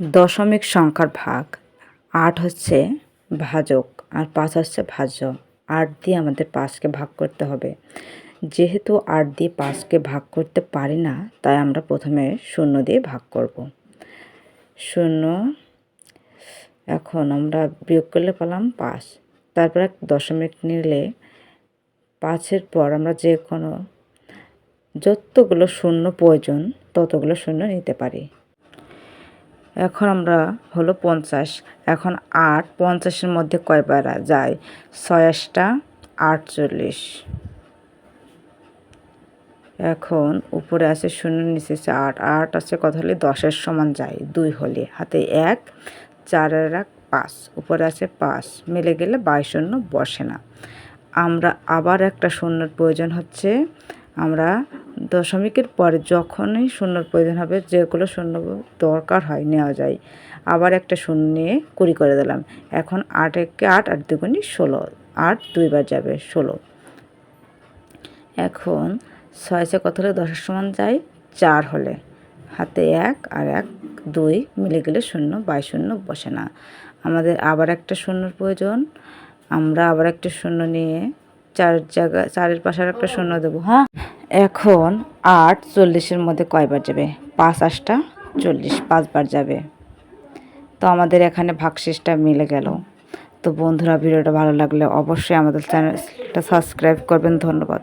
দশমিক সংখ্যার ভাগ, আট হচ্ছে ভাজক আর পাঁচ হচ্ছে ভাজ্য। আট দিয়ে আমাদের পাঁচকে ভাগ করতে হবে। যেহেতু আট দিয়ে পাঁচকে ভাগ করতে পারি না, তাই আমরা প্রথমে শূন্য দিয়ে ভাগ করব। শূন্য, এখন আমরা বিয়োগ করলে পেলাম পাঁচ। তারপর দশমিক নিলে পাঁচের পর আমরা যে কোনো, যতগুলো শূন্য প্রয়োজন, ততগুলো শূন্য নিতে পারি। এখন আমরা হলো পঞ্চাশ। এখন আট, পঞ্চাশের মধ্যে কয়বার যায়। ছয়াশটা, আটচল্লিশ। এখন উপরে আছে শূন্য, নিচে আছে আট। আট আছে কত হলে? দশের সমান যায়। দুই হলে। হাতে এক, চারের এক, পাঁচ। উপরে আছে পাঁচ। মিলে গেলে বাইশ শূন্য বসে না। আমরা আবার একটা শূন্যর প্রয়োজন হচ্ছে। আমরা দশমিকের পরে যখনই শূন্যর প্রয়োজন হবে যেগুলো শূন্য দরকার হয় নেওয়া যায়। আবার একটা শূন্য নিয়ে কুড়ি করে দিলাম। এখন আট একে আট আট দুগুণি ষোলো। আট দুইবার যাবে ষোলো। এখন ছয়শে কত হলে? দশের সমান যায় চার হলে। হাতে এক আর এক দুই মিলে গেলে শূন্য বাই শূন্য বসে না। আমাদের আবার একটা শূন্যর প্রয়োজন। আমরা আবার একটা শূন্য নিয়ে চার জায়গা চারের পাশে আর একটা শূন্য দেবো হ্যাঁ? এখন আট চল্লিশের মধ্যে কয়বার যাবে? পাঁচ আটটা চল্লিশ, পাঁচবার যাবে। তো আমাদের এখানে ভাগশেষটা মিলে গেল। তো বন্ধুরা, ভিডিওটা ভালো লাগলে অবশ্যই আমাদের চ্যানেলটা সাবস্ক্রাইব করবেন। ধন্যবাদ।